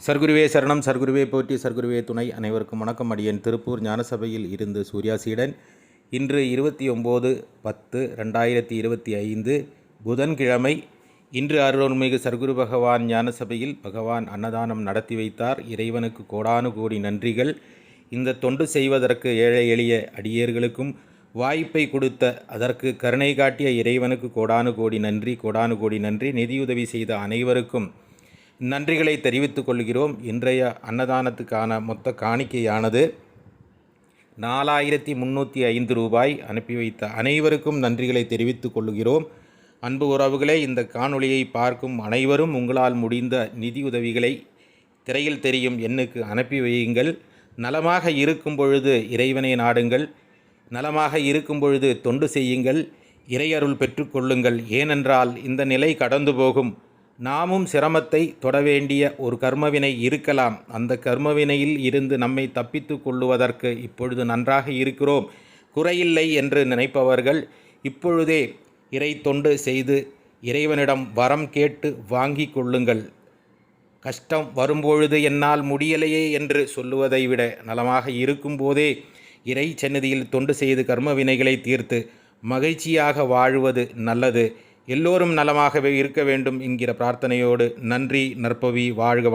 சர்க்குருவே சரணம் சர்க்குருவே போற்றி சர்க்குருவே துணை. அனைவருக்கும் வணக்கம். அடியேன் திருப்பூர் ஞானசபையில் இருந்து சூர்யா சீடன். இன்று இருபத்தி ஒம்பது பத்து ரெண்டாயிரத்தி இருபத்தி ஐந்து புதன்கிழமை இன்று அருள்மிகு சர்க்குரு பகவான் ஞானசபையில் பகவான் அன்னதானம் நடத்தி வைத்தார். இறைவனுக்கு கோடானு கோடி நன்றிகள். இந்த தொண்டு செய்வதற்கு ஏழை எளிய அடியேர்களுக்கும் வாய்ப்பை கொடுத்த அதற்கு கருணை காட்டிய இறைவனுக்கு கோடானு கோடி நன்றி கோடானு கோடி நன்றி. நிதியுதவி செய்த அனைவருக்கும் நன்றிகளை தெரிவித்துக் கொள்கிறோம். இன்றைய அன்னதானத்துக்கான மொத்த காணிக்கையானது நாலாயிரத்தி முந்நூற்றி ஐந்து ரூபாய். அனுப்பி வைத்த அனைவருக்கும் நன்றிகளை தெரிவித்துக் கொள்கிறோம். அன்பு உறவுகளே இந்த காணொளியை பார்க்கும் அனைவரும் உங்களால் முடிந்த நிதி உதவிகளை திரையில் தெரியும் எண்ணுக்கு அனுப்பி வையுங்கள். நலமாக இருக்கும் பொழுது இறைவனை நாடுங்கள். நலமாக இருக்கும் பொழுது தொண்டு செய்யுங்கள். இறையருள் பெற்றுக்கொள்ளுங்கள் ஏனென்றால் இந்த நிலை கடந்து போகும். நாமும் சிரமத்தை தொட வேண்டிய ஒரு கர்மவினை இருக்கலாம். அந்த கர்மவினையில் இருந்து நம்மை தப்பித்து கொள்ளுவதற்கு இப்பொழுது நன்றாக இருக்கிறோம். குறையில்லை என்று நினைப்பவர்கள் இப்பொழுதே இறை தொண்டு செய்து இறைவனிடம் வரம் கேட்டு வாங்கி கொள்ளுங்கள். கஷ்டம் வரும்பொழுது என்னால் முடியலையே என்று சொல்லுவதை விட நலமாக இருக்கும்போதே இறை சன்னதியில் தொண்டு செய்து கர்மவினைகளை தீர்த்து மகிழ்ச்சியாக வாழ்வது நல்லது. எல்லோரும் நலமாகவே இருக்க வேண்டும் என்கிற பிரார்த்தனையோடு நன்றி நற்பவி வாழ்க